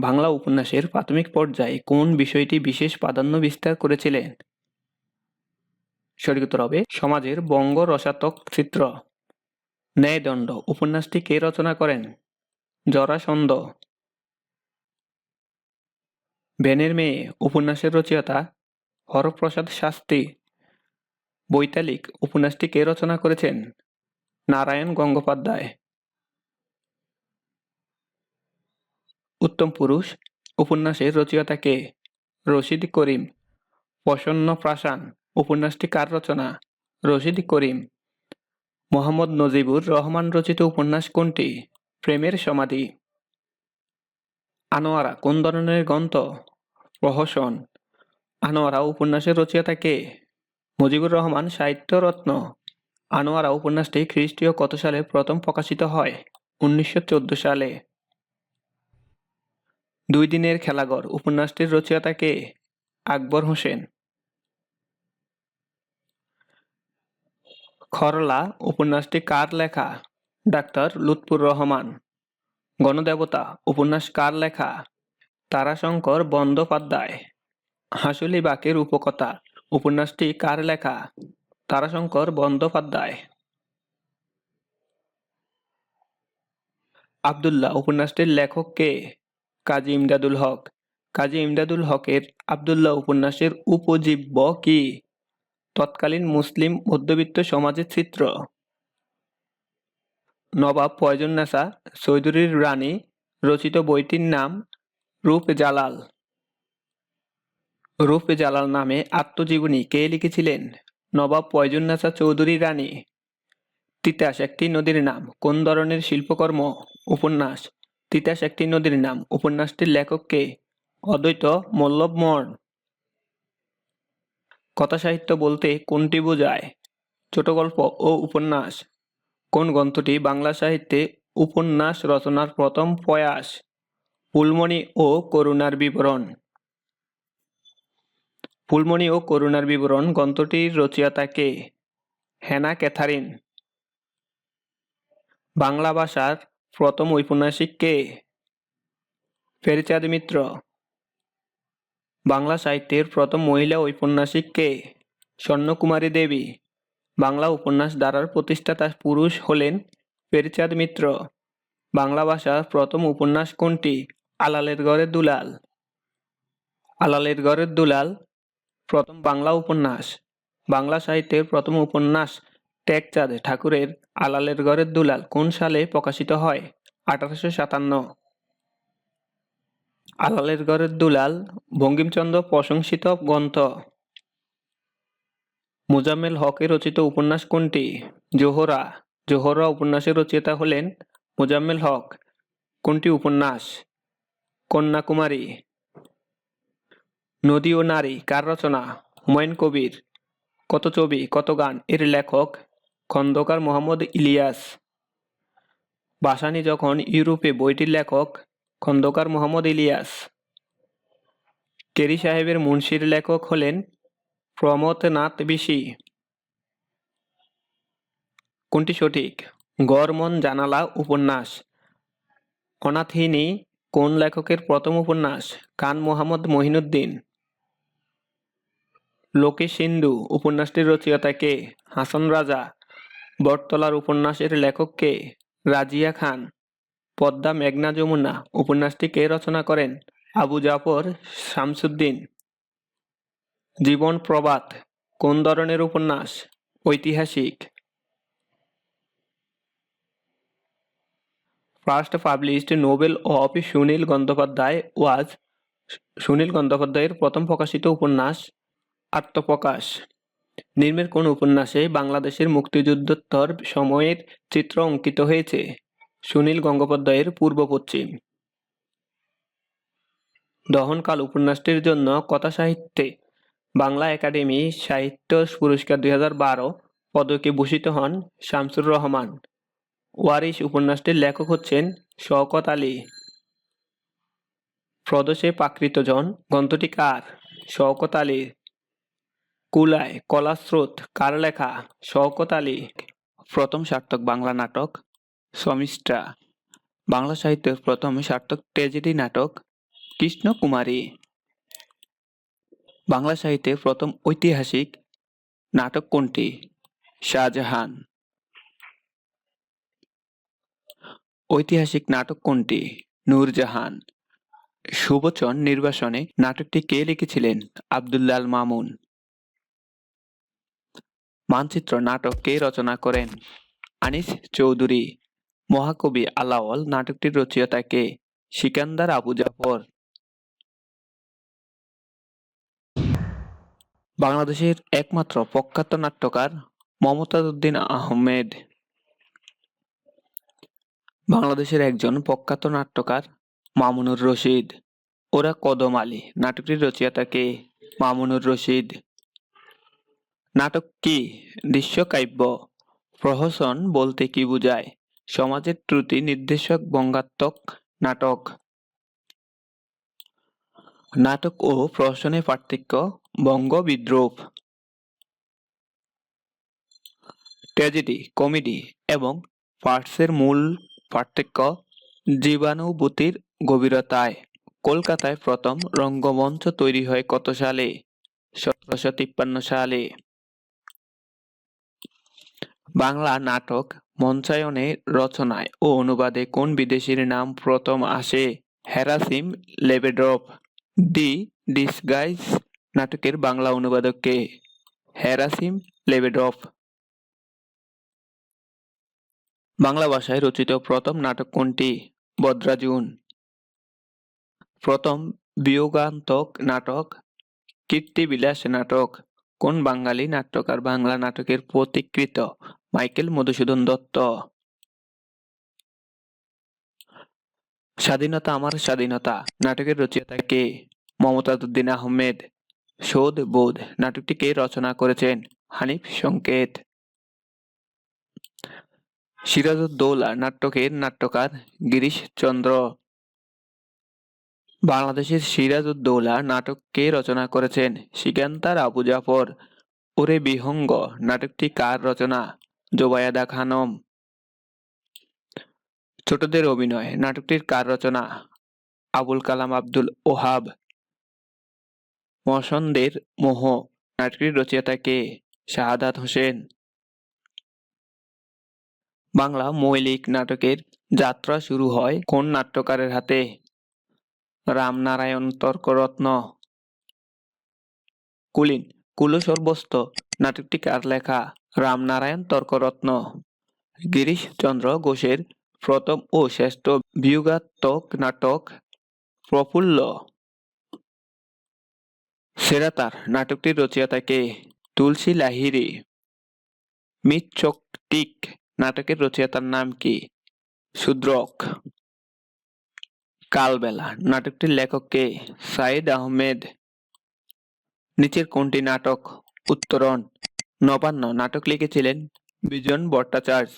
বাংলা উপন্যাসের প্রাথমিক পর্যায়ে কোন বিষয়টি বিশেষ প্রাধান্য বিস্তার করেছিলেন? সঠিক উত্তর হবে, সমাজের বঙ্গ রসাতক চিত্র। ন্যায়দণ্ড, উপন্যাসটি কে রচনা করেন? জরাসন্দ বেনের মেয়ে, উপন্যাসের রচয়িতা হরপ্রসাদ শাস্ত্রী। বৈতালিক, উপন্যাসটি কে রচনা করেছেন? নারায়ণ গঙ্গোপাধ্যায়। উত্তম পুরুষ উপন্যাসের রচয়িতা কে? রশিদ করিম। প্রসন্ন প্রাসান, উপন্যাসটি কার রচনা? রশিদ করিম। মোহাম্মদ নজিবুর রহমান রচিত উপন্যাস কোনটি? প্রেমের সমাধি। আনোয়ারা কোন ধরনের গ্রন্থ? প্রহসন। আনোয়ারা উপন্যাসের রচয়িতা কে? মুজিবুর রহমান সাহিত্য রত্ন আনোয়ারা উপন্যাসটি খ্রিস্টীয় কত সালে প্রথম প্রকাশিত হয়? উনিশশো চোদ্দ সালে। দুই দিনের খেলাঘর, উপন্যাসটির রচয়িতা কে? আকবর হোসেন। খরলা, উপন্যাসটি কার লেখা? ডাক্তার লুৎফুর রহমান। গণদেবতা, উপন্যাস কার লেখা? তারাশঙ্কর বন্দ্যোপাধ্যায়। হাসুলি বাকের উপকথা, উপন্যাসটি কার লেখা? তারাশঙ্কর বন্দ্যোপাধ্যায়। আবদুল্লাহ, উপন্যাসটির লেখক কে? কাজী ইমদাদুল হক। কাজী ইমদাদুল হকের আবদুল্লাহ উপন্যাসের উপজীব্য কি? তৎকালীন মুসলিম মধ্যবিত্ত সমাজের চিত্র। নবাব ফয়জুন্নেসা চৌধুরীর রানী রচিত বইটির নাম রূপ জালাল। রূপ জালাল নামে আত্মজীবনী কে লিখেছিলেন? নবাব ফয়জুন্নেসা চৌধুরী রানী। তিতাস একটি নদীর নাম। কোন ধরনের শিল্পকর্ম? উপন্যাস তিতাস একটি নদীর নাম। উপন্যাসটির লেখক কে? অদ্বৈত মল্লবমণ কথা সাহিত্য বলতে কোনটি বোঝায়? ছোট গল্প ও উপন্যাস। কোন গ্রন্থটি বাংলা সাহিত্যে উপন্যাস রচনার প্রথম প্রয়াস? ফুলমণি ও করুণার বিবরণ। ফুলমণি ও করুণার বিবরণ গ্রন্থটির রচয়িতা কে? হ্যানা ক্যাথারিন। বাংলা ভাষার প্রথম ঔপন্যাসিক কে? ফেরিচাঁদ মিত্র। বাংলা সাহিত্যের প্রথম মহিলা ঔপন্যাসিক কে? স্বর্ণকুমারী দেবী। বাংলা উপন্যাস ধারার প্রতিষ্ঠাতা পুরুষ হলেন ফেরিচাঁদ মিত্র। বাংলা ভাষার প্রথম উপন্যাস কোনটি? আলালের ঘরের দুলাল। আলালের ঘরের দুলাল, প্রথম বাংলা উপন্যাস। বাংলা সাহিত্যের প্রথম উপন্যাস টেকচাঁদ ঠাকুরের আলালের ঘরের দুলাল কোন সালে প্রকাশিত হয়? আঠারোশো সাতান্ন। আলালের ঘরের দুলাল বঙ্কিমচন্দ্র প্রশংসিত গ্রন্থ। মুজাম্মেল হকের রচিত উপন্যাস কোনটি? জোহরা। জোহরা উপন্যাসের রচয়িতা হলেন মুজাম্মেল হক। কোনটি উপন্যাস? কন্যাকুমারী। নদী ও নারী কার রচনা? হুমায়ুন কবির। কত ছবি, কত গান এর লেখক খন্দকার মোহাম্মদ ইলিয়াস। বাসানি যখন ইউরোপে বইটির লেখক, খন্দকার মোহাম্মদ ইলিয়াস। কেরি সাহেবের মুন্সির লেখক হলেন প্রমথনাথ বিশি। কোনটি সঠিক? গরমন জানালা উপন্যাস। অনাথিনী কোন লেখকের প্রথম উপন্যাস? কান মোহাম্মদ মহিনুদ্দিন। লোকে সিন্ধু, উপন্যাসটির রচয়িতা কে? হাসান রাজা। বটতলার উপন্যাসের লেখক কে? রাজিয়া খান। পদ্মা মেঘনা যমুনা। উপন্যাসটি কে রচনা করেন? আবু জাফর শামসুদ্দিন। জীবন প্রবাদ। কোন ধরনের উপন্যাস? ঐতিহাসিক। First published novel of Sunil Gangopadhyay was Sunil গঙ্গোপাধ্যায়ের প্রথম প্রকাশিত উপন্যাস আত্মপ্রকাশ। নির্মের কোন উপন্যাসে বাংলাদেশের মুক্তিযুদ্ধোত্তর সময়ের চিত্র অঙ্কিত হয়েছে। সুনীল গঙ্গোপাধ্যায়ের পূর্ব পশ্চিম। দহনকাল উপন্যাসটির জন্য কথা সাহিত্যে বাংলা একাডেমি সাহিত্য পুরস্কার দুই হাজার বারো পদকে ভূষিত হন শামসুর রহমান। ওয়ারিশ উপন্যাসটির লেখক হচ্ছেন শওকত আলী। প্রদোষে প্রাকৃতজন গ্রন্থটি কার? শওকত আলীর। কুলায়, কলাস্রোত কার লেখা শওকত আলী, প্রথম সার্থক বাংলা নাটক, সমিষ্টা, বাংলা সাহিত্যের প্রথম সার্থক ট্র্যাজেডি নাটক, কৃষ্ণকুমারী। বাংলা সাহিত্যে প্রথম ঐতিহাসিক নাটক কোনটি? শাহজাহান। ঐতিহাসিক নাটক কোনটি? নূরজাহান। সুবচন নির্বাসনে নাটকটি কে লিখেছিলেন? আব্দুল্লাল মামুন। মানচিত্র নাটক কে রচনা করেন। আনিস চৌধুরী, মহাকবি আলাওল নাটকটির রচয়িতা কে? সিকান্দার আবু জাফর। বাংলাদেশের একমাত্র প্রখ্যাত নাট্যকার মমতাজ উদ্দিন আহমেদ। বাংলাদেশের একজন প্রখ্যাত নাট্যকার মামুনুর রশিদ। ওরা কদম আলী নাটকটির রচয়িতা কে? মামুনুর রশিদ। নাটক কি? দৃশ্যকাব্য। প্রহসন বলতে কি বোঝায়? সমাজের ত্রুটি নির্দেশক বঙ্গাত্মক নাটক। নাটক ও প্রহসনের পার্থক্য, বঙ্গ বিদ্রোহ। ট্র্যাজেডি, কমেডি এবং পার্টসের মূল পার্থক্য জীবাণুভূতির গভীরতায়। কলকাতায় প্রথম রঙ্গমঞ্চ তৈরি হয় কত সালে? সতেরোশো তিপ্পান্ন সালে। বাংলা নাটক, মঞ্চায়নে রচনায় ও অনুবাদে কোন বিদেশির নাম প্রথম আসে? হেরাসিম লেবেড্রপ দি ডিসগাইজ নাটকের বাংলা অনুবাদক কে? হেরাসিম লেবেড্রপ বাংলা ভাষায় রচিত প্রথম নাটক কোনটি? বদ্রাজুন। প্রথম বিয়োগান্তক নাটক, কীর্তিবিলাস নাটক। কোন বাঙালি নাট্যকার বাংলা নাটকের প্রতিকৃত মাইকেল মধুসূদন দত্ত। স্বাধীনতা আমার স্বাধীনতা, নাটকের রচয়িতা কে? মমতাজ উদ্দিন আহমেদ। শোধ বোধ, নাটকটি কে রচনা করেছেন? হানিফ সংকেত। সিরাজউদ্দৌলা নাটকের নাট্যকার গিরিশ চন্দ্র। বাংলাদেশের সিরাজউদ্দৌলা নাটক কে রচনা করেছেন? সিকান্তার আবু জাফর। ওরে বিহঙ্গ, নাটকটি কার রচনা? জোবায়াদা খানম। ছোটদের অভিনয়, নাটকটির কার রচনা? আবুল কালাম আব্দুল ওহাব। মসন্দের মোহ, নাটকটির রচয়িতা কে? শাহাদাত হোসেন। বাংলা মৌলিক নাটকের যাত্রা শুরু হয় কোন নাট্যকারের হাতে? রামনারায়ণ তর্করত্ন। কুলীন কুলসর্বস্ত নাটকটি কার লেখা? রামনারায়ণ তর্করত্ন। গিরিশ চন্দ্র ঘোষের প্রথম ও শ্রেষ্ঠ বিয়োগাত্মক নাটক প্রফুল্ল। সেরা তার নাটকটির রচয়িতা কে তুলসী লাহিড়ী। মৃচ্ছকটিক নাটকের রচয়িতার নাম কি? শূদ্রক। কালবেলা নাটকটির লেখক কে? সাইদ আহমেদ। নিচের কোনটি নাটক? উত্তরণ নবান্ন নাটক লিখেছিলেন বিজন ভট্টাচার্য।